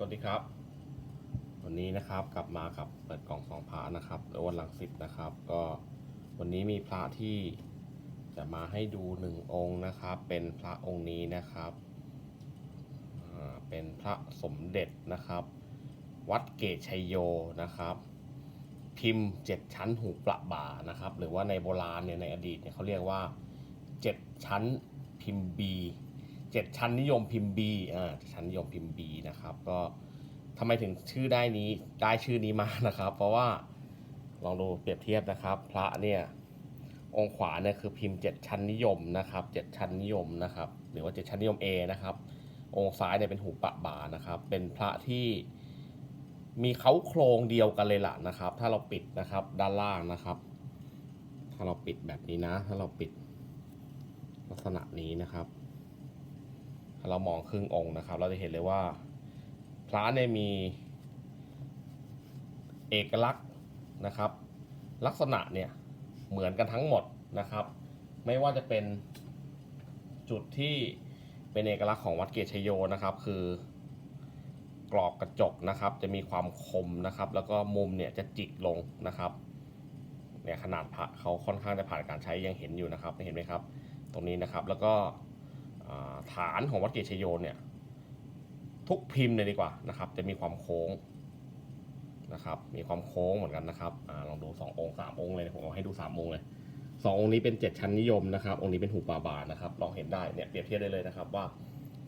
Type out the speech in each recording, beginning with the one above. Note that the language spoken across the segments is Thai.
สวัสดีครับ วันนี้นะครับกลับมากับเปิดกล่องสองพระนะครับแล้ววันหลังสิบนะครับ ก็วันนี้มีพระที่จะมาให้ดูหนึ่งองค์นะครับ เป็นพระองค์นี้นะครับเป็นพระสมเด็จนะครับ วัดเกตชัยโยนะครับ พิมพ์เจ็ดชั้นหูประบานะครับ หรือว่าในโบราณเนี่ยในอดีตเนี่ยเขาเรียกว่าเจ็ดชั้นพิมพ์บี เจ็ดชั้นนิยมพิมพ์บีอ่าชั้นนิยมพิมพ์บีนะครับ ก็ทำไมถึงชื่อได้นี้ได้ชื่อนี้มานะครับ เพราะว่าลองดูเปรียบเทียบนะครับ พระเนี่ยองค์ขวาเนี่ยคือพิมพ์เจ็ดชั้นนิยมนะครับเจ็ดชั้นนิยมนะครับ หรือว่าเจ็ดชั้นนิยม A นะครับ องค์ซ้ายเนี่ยเป็นหูปะบานะครับ เป็นพระที่มีเขาโครงเดียวกันเลยล่ะนะครับ ถ้าเราปิดนะครับด้านล่างนะครับ ถ้าเราปิดแบบนี้นะ ถ้าเราปิดลักษณะนี้นะครับ เรามองครึ่งองค์นะครับ เราจะเห็นเลยว่าพระเนี่ยมีเอกลักษณ์นะครับ ลักษณะเนี่ยเหมือนกันทั้งหมดนะครับ ไม่ว่าจะเป็นจุดที่เป็นเอกลักษณ์ของวัดเกตชยโยนะครับ คือกรอบกระจกนะครับ จะมีความคมนะครับ แล้วก็มุมเนี่ยจะจิกลงนะครับเนี่ยขนาดพระเขาค่อนข้างจะผ่านการใช้ยังเห็นอยู่นะครับเห็นไหมครับ ตรงนี้นะครับแล้วก็ ฐานของวัดเกชยโยนเนี่ยทุกพิมพ์เลยดีกว่านะครับจะมีความโค้งนะครับมีความโค้งเหมือนกันนะครับอลองดูสององค์สามองค์เลยผมเอาให้ดูสามองค์เลยสององค์นี้เป็นเจ็ดชั้นนิยมนะครับองค์นี้เป็นหูปลาบานะครับลองเห็นได้เนี่ยเปรียบเทียบได้เลยนะครับว่า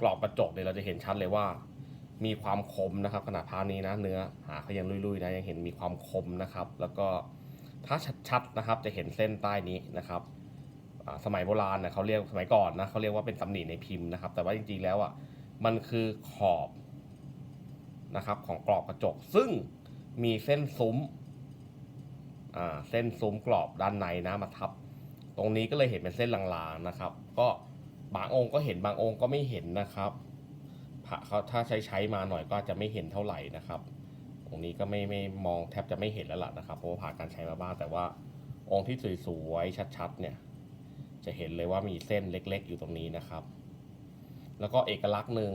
กรอบกระจกเนี่ยเราจะเห็นชัดเลยว่า มีความคมนะครับขนาดพานี้นะเนื้อหาเขายังลุยๆนะยังเห็นมีความคมนะครับ แล้วก็ถ้าชัดๆนะครับจะเห็นเส้นใต้นี้นะครับ สมัยโบราณเนี่ยเขาเรียกสมัยก่อนนะเขาเรียกว่าเป็นตำหนิในพิมพ์นะครับ แต่ว่าจริงๆแล้วอะมันคือขอบนะครับของกรอบกระจก ซึ่งมีเส้นซุ้มอ่าเส้นซุ้มกรอบด้านในนะมาทับ ตรงนี้ก็เลยเห็นเป็นเส้นลางๆนะครับ ก็บางองค์ก็เห็นบางองค์ก็ไม่เห็นนะครับพระเขาถ้าใช้ใช้มาหน่อยก็จะไม่เห็นเท่าไหร่นะครับองนี้ก็ไม่ไม่มองแทบจะไม่เห็นแล้วล่ะนะครับเพราะว่าผ่านการใช้มาบ้างแต่ว่าองค์ที่สวยๆชัดๆเนี่ย จะเห็นเลยว่ามีเส้นเล็กๆ อยู่ตรงนี้นะครับ แล้วก็เอกลักษณ์หนึ่ง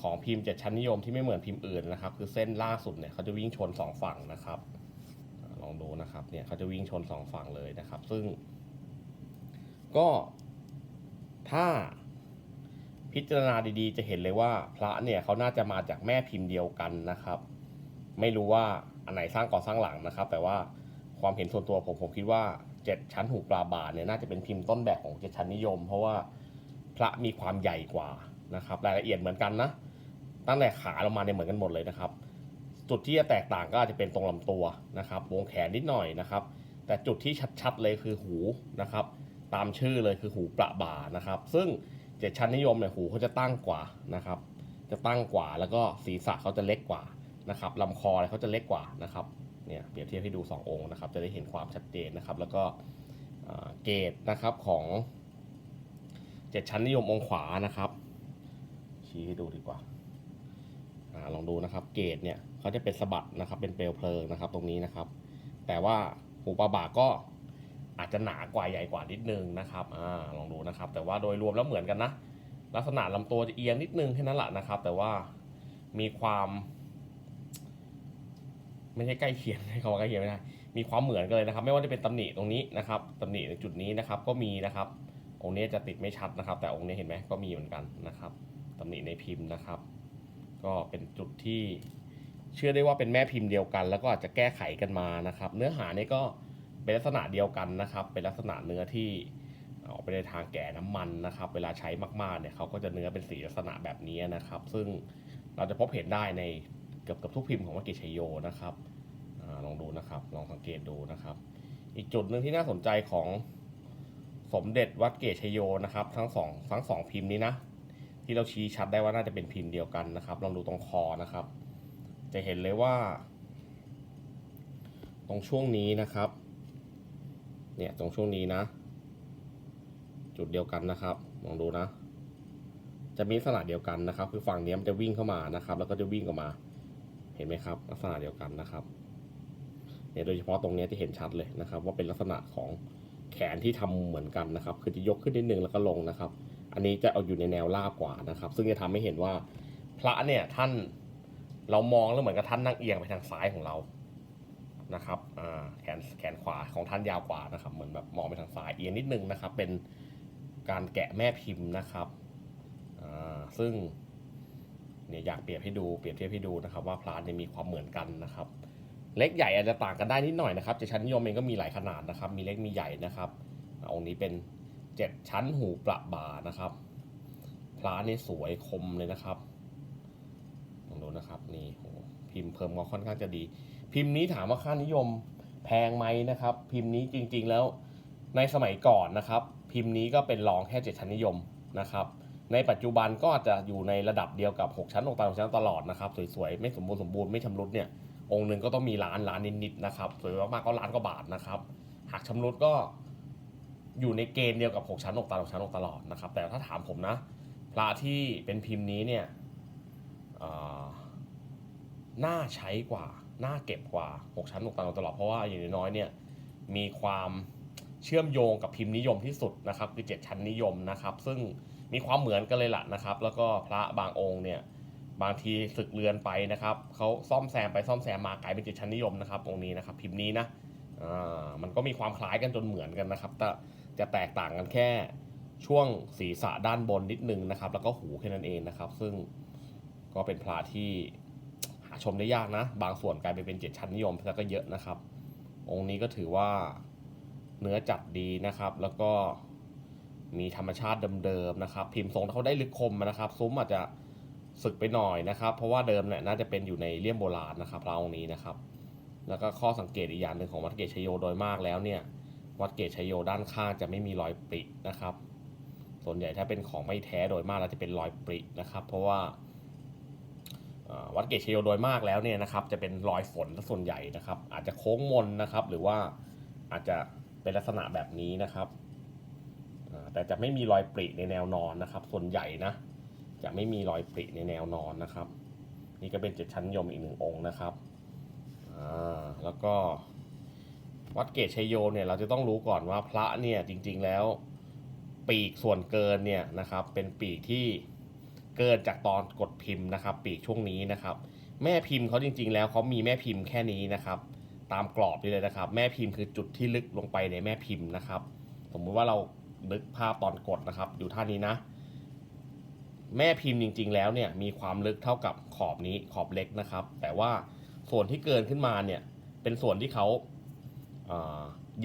ของพิมพ์เจ็ดชั้นนิยมที่ไม่เหมือนพิมพ์อื่นนะครับ คือเส้นล่าสุดเนี่ยเขาจะวิ่งชนสองฝั่งนะครับ ลองดูนะครับเนี่ยเขาจะวิ่งชนสองฝั่งเลยนะครับ ซึ่ง ก็ถ้าพิจารณาดีๆ จะเห็นเลยว่าพระเนี่ยเขาน่าจะมาจากแม่พิมพ์เดียวกันนะครับ ไม่รู้ว่าอันไหนสร้างก่อนสร้างหลังนะครับ แต่ว่าความเห็นส่วนตัวผมผมคิดว่า เจ็ดชั้นหูปลาบาทเนี่ยน่าจะเป็นพิมพ์ต้นแบบของเจ็ดชั้นนิยม เพราะว่าพระมีความใหญ่กว่านะครับ รายละเอียดเหมือนกันนะ ตั้งแต่ขาลงมาเนี่ยเหมือนกันหมดเลยนะครับ จุดที่จะแตกต่างก็อาจจะเป็นตรงลำตัวนะครับ วงแขนนิดหน่อยนะครับ แต่จุดที่ชัดๆเลยคือหูนะครับ ตามชื่อเลยคือหูประบานะครับ ซึ่งเจ็ดชั้นนิยมเนี่ยหูเขาจะตั้งกว่านะครับ จะตั้งกว่าแล้วก็ศีรษะเขาจะเล็กกว่านะครับลำคออะไรเขาจะเล็กกว่านะครับ เนี่ยเปรียบเทียบให้ดู 2 องค์นะครับ จะได้เห็นความชัดเจนนะครับ แล้วก็เกรดนะครับของเจ็ดชั้นนิยมองขวานะครับ ชี้ให้ดูดีกว่าอลองดูนะครับเกรดเนี่ยเขาจะเป็นสะบัดนะครับ เป็นเปลวเพลิงนะครับ ตรงนี้นะครับ แต่ว่าหูปลาบาก็อาจจะหนากว่าใหญ่กว่านิดนึงนะครับอลองดูนะครับ แต่ว่าโดยรวมแล้วเหมือนกันนะ ลักษณะลำตัวจะเอียงนิดนึงแค่นั้นแหละนะครับ แต่ว่ามีความ ไม่ใช่ใกล้เคียงให้คำว่าใกล้เคียงไม่ได้มีความเหมือนกันเลยนะครับ ไม่ว่าจะเป็นตำหนิตรงนี้นะครับตำหนิในจุดนี้นะครับก็มีนะครับ องค์นี้จะติดไม่ชัดนะครับ แต่องค์นี้เห็นไหมก็มีเหมือนกันนะครับตำหนิในพิมพ์นะครับ ก็เป็นจุดที่เชื่อได้ว่าเป็นแม่พิมพ์เดียวกัน แล้วก็อาจจะแก้ไขกันมานะครับ เนื้อหานี่ก็เป็นลักษณะเดียวกันนะครับ เป็นลักษณะเนื้อที่ออกไปในทางแก่น้ำมันนะครับ เวลาใช้มากๆเนี่ยเขาก็จะเนื้อเป็นสีลักษณะแบบนี้นะครับ ซึ่งเราจะพบเห็นได้ใน กือบกับทุกพิมพ์ของวัดกิจชัยโยนะครับอลองดูนะครับ ลองสังเกตดูนะครับ อีกจุดหนึ่งที่น่าสนใจของสมเด็จวัดเกตชัยโยนะครับ ทั้งสองทั้งสองพิมพ์นี้นะ ที่เราชี้ชัดได้ว่าน่าจะเป็นพิมพ์เดียวกันนะครับ ลองดูตรงคอนะครับ จะเห็นเลยว่า ตรงช่วงนี้นะครับ เนี่ยตรงช่วงนี้นะ จุดเดียวกันนะครับลองดูนะ จะมีลักษณะเดียวกันนะครับ คือฝั่งนี้มันจะวิ่งเข้ามานะครับ แล้วก็จะวิ่งออกมา เห็นไหมครับ ลักษณะเดียวกันนะครับเนี่ยโดยเฉพาะตรงนี้ที่เห็นชัดเลยนะครับ ว่าเป็นลักษณะของแขนที่ทำเหมือนกันนะครับ คือจะยกขึ้นนิดนึงแล้วก็ลงนะครับ อันนี้จะเอาอยู่ในแนวราบกว่านะครับ ซึ่งจะทำให้เห็นว่าพระเนี่ยท่านเรามองแล้วเหมือนกับท่านนั่งเอียงไปทางซ้ายของเรานะครับอ่าแขนแขนขวาของท่านยาวกว่านะครับ เหมือนแบบมองไปทางซ้ายเอียงนิดนึงนะครับ เป็นการแกะแม่พิมพ์นะครับอ่าซึ่ง เนี่ยอยากเปรียบให้ดูเปรียบเทียบให้ดูนะครับว่าพระเนี่ยมีความเหมือนกันนะครับ เล็กใหญ่อาจจะต่างกันได้นิดหน่อยนะครับเจ็ดชั้นนิยมเองก็มีหลายขนาดนะครับ มีเล็กมีใหญ่นะครับอ่างค์นี้เป็นเจ็ดชั้นหูประบานะครับพระนี่สวยคมเลยนะครับลองดูนะครับนี่โหพิมพ์เพิ่มก็ค่อนข้างจะดี พิมพ์นี้ถามว่าค่านิยมแพงไหมนะครับ พิมพ์นี้จริงๆแล้วในสมัยก่อนนะครับ พิมพ์นี้ก็เป็นรองแค่เจ็ดชั้นนิยมนะครับ ในปัจจุบันก็จะอยู่ในระดับเดียวกับ 6 ชั้นองค์ตาหกชั้นตลอดนะครับ สวยๆ ไม่สมบูรณ์สมบูรณ์ไม่ชำรุดเนี่ย องค์หนึ่งก็ต้องมีล้านล้านนิดๆนะครับ สวยมากๆก็ล้านกว่าบาทนะครับ หากชำรุดก็อยู่ในเกณฑ์เดียวกับ 6 ชั้นอกตาหกชั้นอกตลอดนะครับ แต่ถ้าถามผมนะ พระที่เป็นพิมพ์นี้เนี่ยน่าใช้กว่า น่าเก็บกว่า 6 ชั้นอกตาอกตลอด เพราะว่าอย่างน้อยๆเนี่ย มีความ เชื่อมโยงกับพิมพ์นิยมที่สุดนะครับคือ 7 ชั้นนิยมนะครับ ซึ่งมีความเหมือนกันเลยล่ะนะครับ แล้วก็พระบางองค์เนี่ยบางทีศึกเรือนไปนะครับเขาซ่อมแซมไปซ่อมแซมมากลายเป็นเจ็ดชั้นนิยมนะครับองค์นี้นะครับ พิมพ์นี้นะมันก็มีความคล้ายกันจนเหมือนกันนะครับ แต่จะแตกต่างกันแค่ช่วงศีรษะด้านบนนิดนึงนะครับ แล้วก็หูแค่นั้นเองนะครับ ซึ่งก็เป็นพระที่หาชมได้ยากนะ บางส่วนกลายไปเป็นเจ็ดชั้นนิยมแล้วก็เยอะนะครับ องค์นี้ก็ถือว่า เนื้อจัดดีนะครับ แล้วก็มีธรรมชาติเดิมๆนะครับ พิมพ์ทรงเขาได้ลึกคมนะครับ ซุ้มอาจจะสึกไปหน่อยนะครับ เพราะว่าเดิมเนี่ยน่าจะเป็นอยู่ในเลี่ยมโบราณนะครับพระองค์นี้นะครับ แล้วก็ข้อสังเกตอีกอย่างหนึ่งของวัดเกตชโยโดยมากแล้วเนี่ย วัดเกตชโยด้านข้างจะไม่มีรอยปรินะครับ ส่วนใหญ่ถ้าเป็นของไม่แท้โดยมากแล้วจะเป็นรอยปรินะครับ เพราะว่าวัดเกตชโยโดยมากแล้วเนี่ยนะครับ จะเป็นรอยฝนส่วนใหญ่นะครับ อาจจะโค้งมนนะครับ หรือว่าอาจจะ เป็นลักษณะแบบนี้นะครับ แต่จะไม่มีรอยปริในแนวนอนนะครับ ส่วนใหญ่นะ จะไม่มีรอยปริในแนวนอนนะครับ นี่ก็เป็นเจ็ดชั้นยมอีกหนึ่งองค์นะครับแล้วก็วัดเกตชัยโยเนี่ยเราจะต้องรู้ก่อนว่าพระเนี่ยจริงๆแล้วปีกส่วนเกินเนี่ยนะครับเป็นปีกที่เกินจากตอนกดพิมพ์นะครับ ปีกช่วงนี้นะครับ แม่พิมพ์เขาจริง ๆ แล้วเขามีแม่พิมพ์แค่นี้นะครับ ตามกรอบนี่เลยนะครับ แม่พิมพ์คือจุดที่ลึกลงไปในแม่พิมพ์นะครับ สมมุติว่าเรานึกภาพตอนกดนะครับ อยู่ท่านี้นะ แม่พิมพ์จริง ๆ แล้วเนี่ยมีความลึกเท่ากับขอบนี้ขอบเล็กนะครับ แต่ว่าส่วนที่เกินขึ้นมาเนี่ยเป็นส่วนที่เขา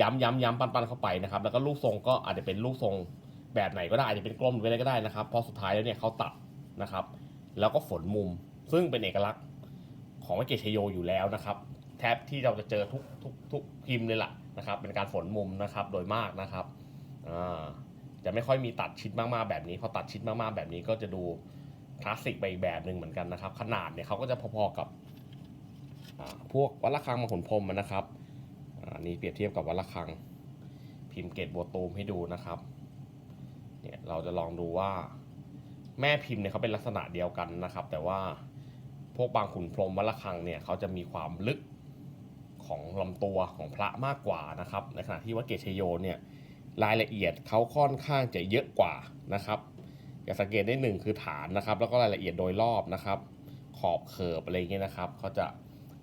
ย้ำย้ำย้ำปันปันเข้าไปนะครับ แล้วก็ลูกทรงก็อาจจะเป็นลูกทรงแบบไหนก็ได้อาจจะเป็นกลมหรืออะไรก็ได้นะครับพอสุดท้ายแล้วเนี่ยเขาตัดนะครับ แล้วก็ฝนมุมซึ่งเป็นเอกลักษณ์ของวัเกตชโยอยู่แล้วนะครับ แทบที่เราจะเจอทุกทุกทุกพิมพ์เลยล่ะนะครับ เป็นการฝนมุมนะครับโดยมากนะครับจะไม่ค่อยมีตัดชิดมากๆแบบนี้พอตัดชิดมากๆแบบนี้ก็จะดูคลาสสิกไปอีกแบบหนึ่งเหมือนกันนะครับ ขนาดเนี่ยเขาก็จะพอๆกับพวกวัดระฆังมาขุนพรมนะครับอันนี้เปรียบเทียบกับวัดระฆัง พิมพ์เกตบัวตูมให้ดูนะครับเนี่ยเราจะลองดูว่าแม่พิมพ์เนี่ยเขาเป็นลักษณะเดียวกันนะครับ แต่ว่าพวกบางขุนพรมวัดระฆังเนี่ยเขาจะมีความลึก ของลำตัวของพระมากกว่านะครับ ในขณะที่วัดเกตชโยเนี่ยรายละเอียดเขาค่อนข้างจะเยอะกว่านะครับอย่าสังเกตได้หนึ่งคือฐานนะครับ แล้วก็รายละเอียดโดยรอบนะครับ ขอบเขิบอะไรเงี้ยนะครับเขาจะ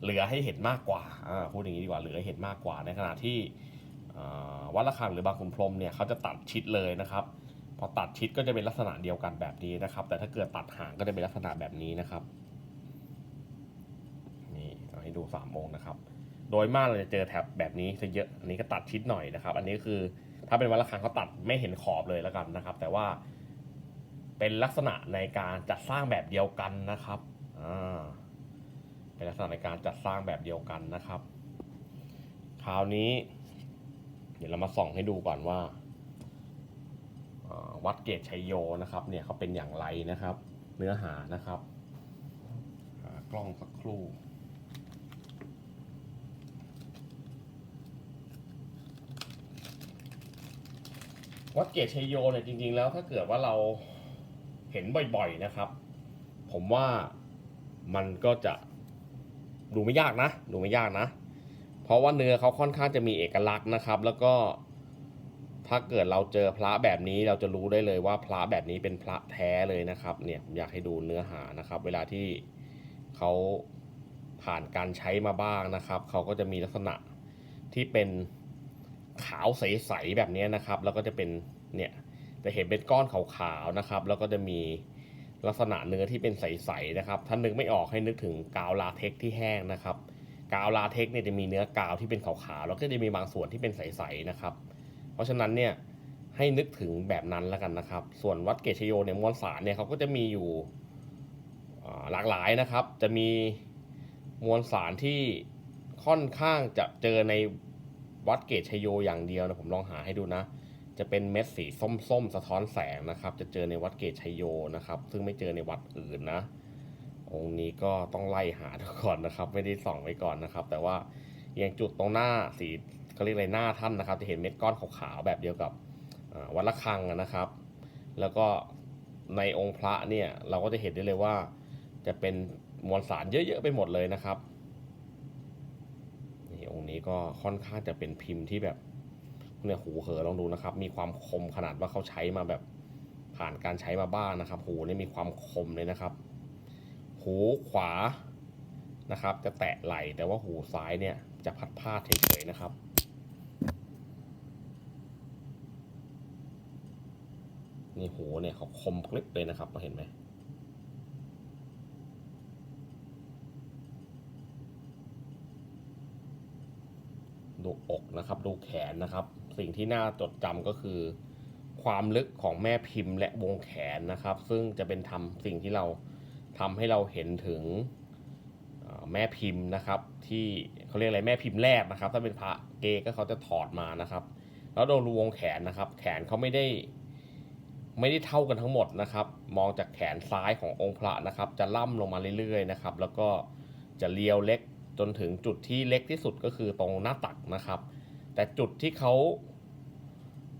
เหลือให้เห็นมากกว่าพูดอย่างนี้ดีกว่าเหลือให้เห็นมากกว่า ในขณะที่วัดระฆังหรือบางขุนพรมเนี่ยเขาจะตัดชิดเลยนะครับ พอตัดชิดก็จะเป็นลักษณะเดียวกันแบบนี้นะครับ แต่ถ้าเกิดตัดห่างก็จะเป็นลักษณะแบบนี้นะครับนี่เอาให้ดูสามองค์นะครับ โดยมากเราจะเจอแถบแบบนี้ซะเยอะ อันนี้ก็ตัดชิดหน่อยนะครับ อันนี้คือถ้าเป็นวันละครั้งเขาตัดไม่เห็นขอบเลยแล้วกันนะครับ แต่ว่าเป็นลักษณะในการจัดสร้างแบบเดียวกันนะครับอ่าเป็นลักษณะในการจัดสร้างแบบเดียวกันนะครับ คราวนี้ เดี๋ยวเรามาส่องให้ดูก่อนว่าวัดเกตชัยโยนะครับ เนี่ยเขาเป็นอย่างไรนะครับ เนื้อหานะครับกล้องสักครู่ วัดเกตชัยโยเนี่ยจริง ๆ แล้วถ้าเกิดว่าเราเห็นบ่อยๆนะครับ ผมว่ามันก็จะดูไม่ยากนะ ดูไม่ยากนะ เพราะว่าเนื้อเขาค่อนข้างจะมีเอกลักษณ์นะครับ แล้วก็ถ้าเกิดเราเจอพระแบบนี้เราจะรู้ได้เลยว่าพระแบบนี้เป็นพระแท้เลยนะครับเนี่ยผมอยากให้ดูเนื้อหานะครับ เวลาที่เขาผ่านการใช้มาบ้างนะครับเขาก็จะมีลักษณะที่เป็น ขาวใสๆแบบนี้นะครับ แล้วก็จะเป็นเนี่ยจะเห็นเป็นก้อนขาวๆนะครับ แล้วก็จะมีลักษณะเนื้อที่เป็นใสๆนะครับถ้านึกไม่ออกให้นึกถึงกาวลาเท็กที่แห้งนะครับกาวลาเท็กเนี่ยจะมีเนื้อกาวที่เป็นขาวๆแล้วก็จะมีบางส่วนที่เป็นใสๆนะครับ เพราะฉะนั้นเนี่ยให้นึกถึงแบบนั้นแล้วกันนะครับ ส่วนวัดเกชโยเนี่ยมวลสารเนี่ยเขาก็จะมีอยู่หลากหลายนะครับ จะมีมวลสารที่ค่อนข้างจะเจอใน วัดเกตชโยอย่างเดียวนะผมลองหาให้ดูนะ จะเป็นเม็ดสีส้มๆ สะท้อนแสงนะครับ จะเจอในวัดเกตชยโยนะครับ ซึ่งไม่เจอในวัดอื่นนะ องค์นี้ก็ต้องไล่หาดูก่อนนะครับ ไม่ได้ส่องไว้ก่อนนะครับ แต่ว่าอย่างจุดตรงหน้าสีเขาเรียกอะไรหน้าท่านนะครับ จะเห็นเม็ดก้อนขาวๆแบบเดียวกับวัดละคังนะครับ แล้วก็ในองค์พระเนี่ยเราก็จะเห็นได้เลยว่า จะเป็นมวลสารเยอะๆไปหมดเลยนะครับ องค์นี้ก็ค่อนข้างจะเป็นพิมพ์ที่แบบเนี่ยหูเหอลองดูนะครับ มีความคมขนาดว่าเขาใช้มาแบบผ่านการใช้มาบ้างนะครับ หูเนี่ยมีความคมเลยนะครับ หูขวานะครับ จะแตะไหลแต่ว่าหูซ้ายเนี่ยจะพัดพาดเฉยๆนะครับนี่หูเนี่ยเขาคมคลิปเลยนะครับเห็นไหม ดูอกนะครับดูแขนนะครับ สิ่งที่น่าจดจำก็คือ ความลึกของแม่พิมพ์และวงแขนนะครับ ซึ่งจะเป็นทำสิ่งที่เราทำให้เราเห็นถึงแม่พิมพ์นะครับ ที่เขาเรียกอะไรแม่พิมพ์แรกนะครับ ถ้าเป็นพระเกก็เขาจะถอดมานะครับ แล้วโดนรูวงแขนนะครับ แขนเขาไม่ได้ไม่ได้เท่ากันทั้งหมดนะครับ มองจากแขนซ้ายขององค์พระนะครับ จะล่ำลงมาเรื่อยๆนะครับ แล้วก็จะเลียวเล็ก จนถึงจุดที่เล็กที่สุดก็คือตรงหน้าตักนะครับ แต่จุดที่เขา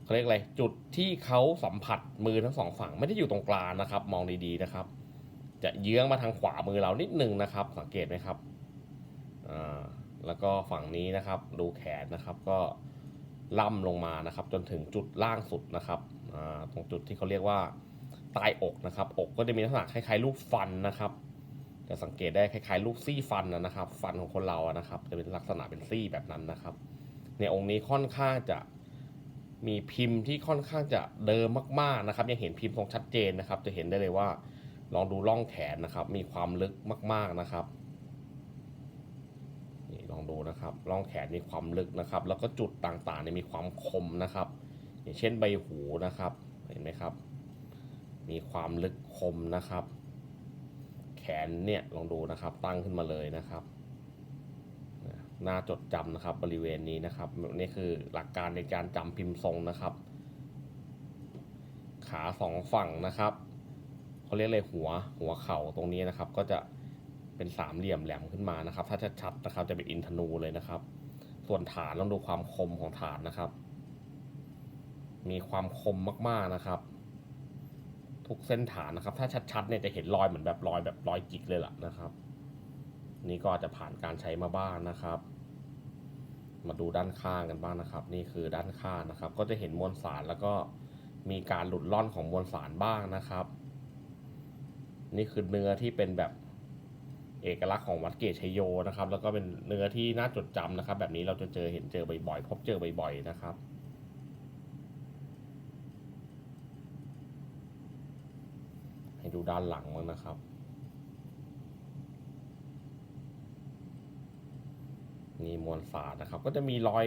เขาเรียกอะไรจุดที่เขาสัมผัสมือทั้งสองฝั่งไม่ได้อยู่ตรงกลางนะครับ มองดีๆนะครับ จะเยื้องมาทางขวามือเรานิดนึงนะครับ สังเกตไหมครับอ่าแล้วก็ฝั่งนี้นะครับ ดูแขนนะครับก็ล่ำลงมานะครับ จนถึงจุดล่างสุดนะครับตรงจุดที่เขาเรียกว่าใต้อกนะครับ อกก็จะมีลักษณะคล้ายๆรูปฟันนะครับ จะสังเกตได้คล้ายๆ รูปซี่ฟันนะครับ ฟันของคนเรานะครับ จะเป็นลักษณะเป็นซี่แบบนั้นนะครับ ในองค์นี้ค่อนข้างจะมีพิมพ์ที่ค่อนข้างจะเดิมมากๆนะครับยังเห็นพิมพ์ทรงชัดเจนนะครับ จะเห็นได้เลยว่า ลองดูร่องแขนนะครับ มีความลึกมาก ๆนะครับนี่ลองดูนะครับร่องแขนมีความลึกนะครับ แล้วก็จุดต่างๆเนี่ยมีความคมนะครับ อย่างเช่นใบหูนะครับ เห็นไหมครับ มีความลึกคมนะครับ นเนี่ยลองดูนะครับตั้งขึ้นมาเลยนะครับน่าจดจำนะครับบริเวณนี้นะครับนี่คือหลักการในการจำพิมพ์ทรงนะครับ ขาสองฝั่งนะครับเขาเรียกเลยหัวหัวเข่าตรงนี้นะครับ ก็จะเป็นสามเหลี่ยมแหลมขึ้นมานะครับ ถ้าชัดๆนะครับจะเป็นอินทนูเลยนะครับ ส่วนฐานลองดูความคมของฐานนะครับ มีความคมมากๆนะครับ ทุกเส้นฐานนะครับ ถ้าชัดๆเนี่ยจะเห็นรอยเหมือนแบบรอยแบบรอยจิกเลยล่ะนะครับ นี่ก็อาจจะผ่านการใช้มาบ้างนะครับ มาดูด้านข้างกันบ้างนะครับ นี่คือด้านข้างนะครับ ก็จะเห็นมวลสารแล้วก็มีการหลุดล่อนของมวลสารบ้างนะครับ นี่คือเนื้อที่เป็นแบบเอกลักษณ์ของวัดเกตชยโยนะครับ แล้วก็เป็นเนื้อที่น่าจดจำนะครับ แบบนี้เราจะเจอเห็นเจอบ่อยๆ พบเจอบ่อยๆนะครับ ให้ ดูด้านหลังมั้างนะครับ นี่มวลสารนะครับ ก็จะมีรอย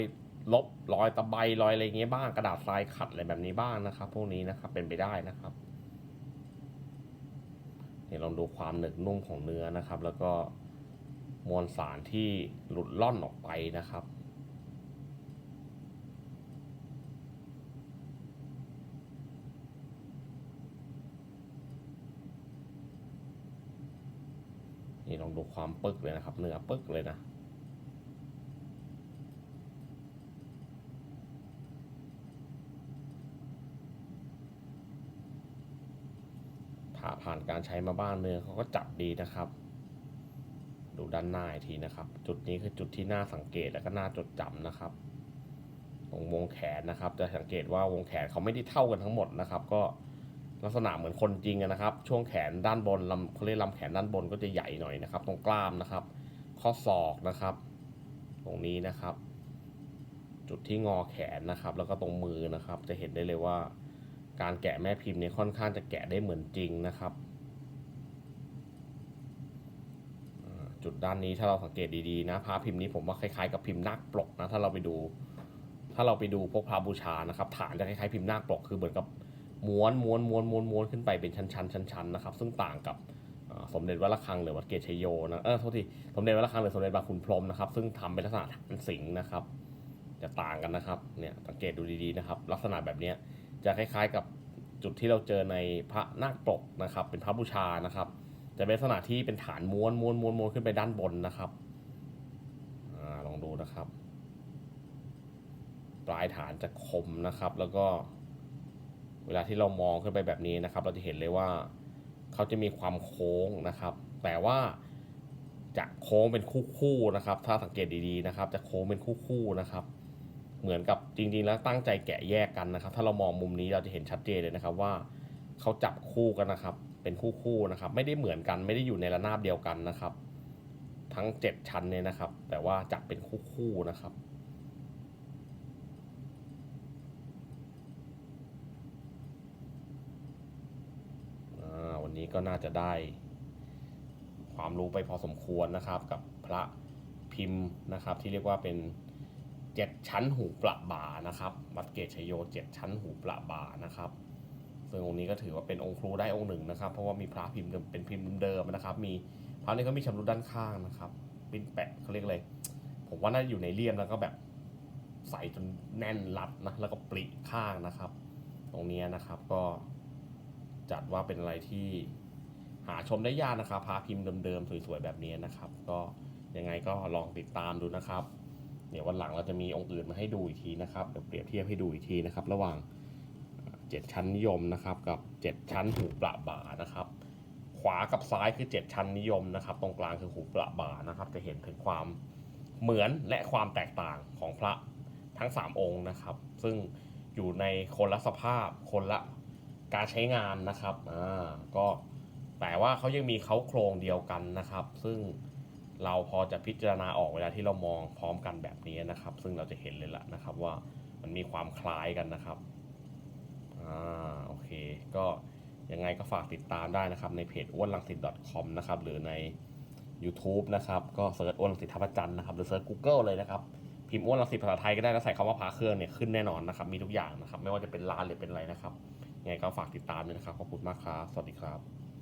ลบรอยตะไบรอยอะไรเงี้ยบ้างกระดาษทรายขัดอะไรแบบนี้บ้างนะครับ พวกนี้นะครับเป็นไปได้นะครับเดี๋ยวลองดูความหนึบนุ่มของเนื้อนะครับ แล้วก็มวลสารที่หลุดล่อนออกไปนะครับ นี่ลองดูความปึกเลยนะครับ เนื้อปึกเลยนะถ้าผ่านการใช้มาบ้างเนื้อเขาก็จับดีนะครับ ดูด้านหน้าอีกทีนะครับ จุดนี้คือจุดที่น่าสังเกตและก็น่าจดจำนะครับตรงวงแขนนะครับ จะสังเกตว่าวงแขนเขาไม่ได้เท่ากันทั้งหมดนะครับ ก็ ลักษณะเหมือนคนจริงนะครับ ช่วงแขนด้านบนลำเขาเรียกลำแขนด้านบนก็จะใหญ่หน่อยนะครับ ตรงกล้ามนะครับ ข้อศอกนะครับ ตรงนี้นะครับ จุดที่งอแขนนะครับ แล้วก็ตรงมือนะครับ จะเห็นได้เลยว่า การแกะแม่พิมพ์เนี่ยค่อนข้างจะแกะได้เหมือนจริงนะครับ จุดด้านนี้ถ้าเราสังเกตดีๆนะพระพิมพ์นี้ผมว่าคล้ายๆกับพิมพ์นาคปลกนะถ้าเราไปดู ถ้าเราไปดูพวกพระบูชานะครับ ฐานจะคล้ายๆพิมพ์นาคปลกคือเหมือนกับ ม้วนม้วนม้วนม้วนม้วนขึ้นไปเป็นชั้นชั้นๆนนะครับ ซึ่งต่างกับสมเด็จวัดระฆังหรือวัดเกศชโยนะเออโทษทีสมเด็จวัดระฆังหรือสมเด็จบางขุนพรหมนะครับ ซึ่งทำเป็นลักษณะฐานสิงนะครับ จะต่างกันนะครับเนี่ยสังเกตดูดีๆนะครับ ลักษณะแบบนี้จะคล้ายๆกับจุดที่เราเจอในพระนาคปกนะครับ เป็นพระบูชานะครับ จะเป็นลักษณะที่เป็นฐานม้วนม้วนม้วนม้วนขึ้นไปด้านบนนะครับลองดูนะครับ ปลายฐานจะคมนะครับ แล้วก็ เวลาที่เรามองขึ้นไปแบบนี้นะครับ เราจะเห็นเลยว่าเขาจะมีความโค้งนะครับ แต่ว่าจะโค้งเป็นคู่ๆนะครับ ถ้าสังเกตดีๆนะครับ จะโค้งเป็นคู่ๆนะครับ เหมือนกับจริงๆ แล้วตั้งใจแกะแยกกันนะครับ ถ้าเรามองมุมนี้เราจะเห็นชัดเจนเลยนะครับว่าเขาจับคู่กันนะครับ เป็นคู่ๆนะครับ ไม่ได้เหมือนกันไม่ได้อยู่ในระนาบเดียวกันนะครับ ทั้ง 7 ชั้นเนี่ยนะครับ แต่ว่าจับเป็นคู่ๆนะครับ อ่าวั นี้ก็น่าจะได้ ความรู้ไปพอสมควรนะครับกับพระพิมพ์นะครับ ที่เรียกว่าเป็นเจ็ดชั้นหูประบานะครับวัดเกตชโยเจ็ดชั้นหูประบานะครับซึ่งองค์นี้ก็ถือว่าเป็นองค์ครูได้องค์หนึ่งนะครับ เพราะว่ามีพระพิมพ์เป็นพิมพ์เดิมนะครับ มีพระนี่ก็มีชำรุดด้านข้างนะครับปิ้นแปะเขาเรียกอะไรผมว่าน่าจะอยู่ในเลี่ยมแล้วก็แบบใส่จนแน่นรัดนะแล้วก็ปริข้างนะครับ ตรงนี้นะครับก็จัดว่าเป็นอะไรที่ หาชมได้ยากนะครับพาพิมพ์เดิมๆสวยๆแบบนี้นะครับ ก็ยังไงก็ลองติดตามดูนะครับ เดี๋ยววันหลังเราจะมีองค์อื่นมาให้ดูอีกทีนะครับเดี๋ยวเปรียบเทียบให้ดูอีกทีนะครับ ระหว่างเจ็ดชั้นนิยมนะครับ กับเจ็ดชั้นหูประบานะครับ ขวากับซ้ายคือเจ็ดชั้นนิยมนะครับ ตรงกลางคือหูประบานะครับ จะเห็นถึงความเหมือนและความแตกต่างของพระทั้งสามองค์นะครับ ซึ่งอยู่ในคนละสภาพคนละการใช้งานนะครับอ่าก็ แต่ว่าเขายังมีเขาโครงเดียวกันนะครับ ซึ่งเราพอจะพิจารณาออกเวลาที่เรามองพร้อมกันแบบนี้นะครับ ซึ่งเราจะเห็นเลยล่ะนะครับว่ามันมีความคล้ายกันนะครับอ่าโอเค ก็ยังไงก็ฝากติดตามได้นะครับ ในเพจอ้วนลังสิต .com นะครับหรือใน YouTube นะครับก็เซิร์ชอ้วนลังสิตท่าพระจันทร์นะครับหรือเซิร์ช Google เลยนะครับ พิมพ์อ้วนลังสิตภาษาไทยก็ได้แล้วใส่คำว่าพาเครื่องเนี่ยขึ้นแน่นอนนะครับ มีทุกอย่างนะครับ ไม่ว่าจะเป็นร้านหรือเป็นอะไรนะครับยังไงก็ฝากติดตามด้วยนะครับขอบคุณมากครับสวัสดีครับ